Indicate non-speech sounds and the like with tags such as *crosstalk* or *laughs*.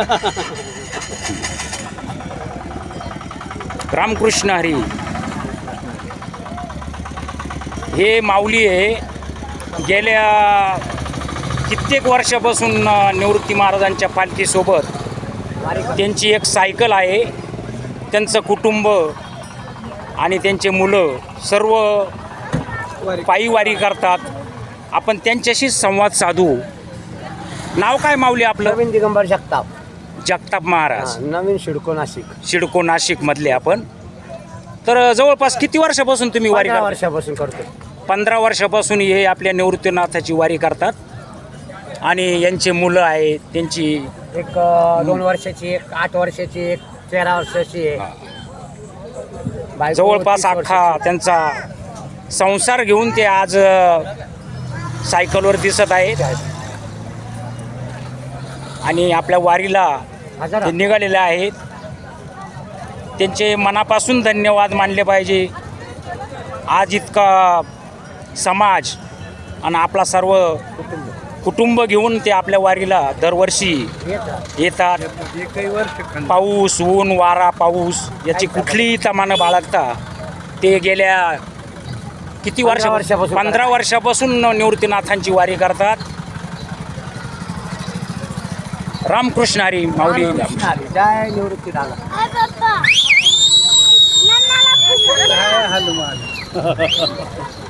*laughs* रामकृष्ण हरी. हे माऊली आहे. गेल्या कित्येक वर्षापासून निवृत्ती महाराजांच्या पालखीसोबत त्यांची एक सायकल आहे. त्यांचं कुटुंब आणि त्यांचे मुलं सर्व पायीवारी करतात. आपण त्यांच्याशीच संवाद साधू. नाव काय माऊली आपलं? दिगंबर जगताप. जगताप महाराज. हा, नवीन शिडको नाशिक. शिडको नाशिकमधले आपण. तर जवळपास किती वर्षापासून तुम्ही वारी पंधरा करता? वर्षापासून करतो पंधरा वर्षापासून हे आपल्या निवृत्तीनाथाची वारी करतात. आणि यांचे मुलं आहेत त्यांची एक अ, दोन वर्षाची एक आठ वर्षाची एक तेरा वर्षाची एक. बायको जवळपास तीस अख्खा वर्षाची. त्यांचा संसार घेऊन ते आज अ, सायकलवर दिसत आहेत. आणि आपल्या वारीला ते निघालेले आहेत. त्यांचे मनापासून धन्यवाद मानले पाहिजे. आज इतका समाज आणि आपला सर्व कुटुंब घेऊन ते आपल्या वारीला दरवर्षी येतात. पाऊस ऊन वारा पाऊस याची कुठलीही तमानं बाळगता. ते गेल्या किती वर्ष पंधरा वर्षापासून निवृत्तीनाथांची वारी करतात. रामकृष्ण हरी माऊली. जय निवृत्ती दादा हनुमान. *laughs*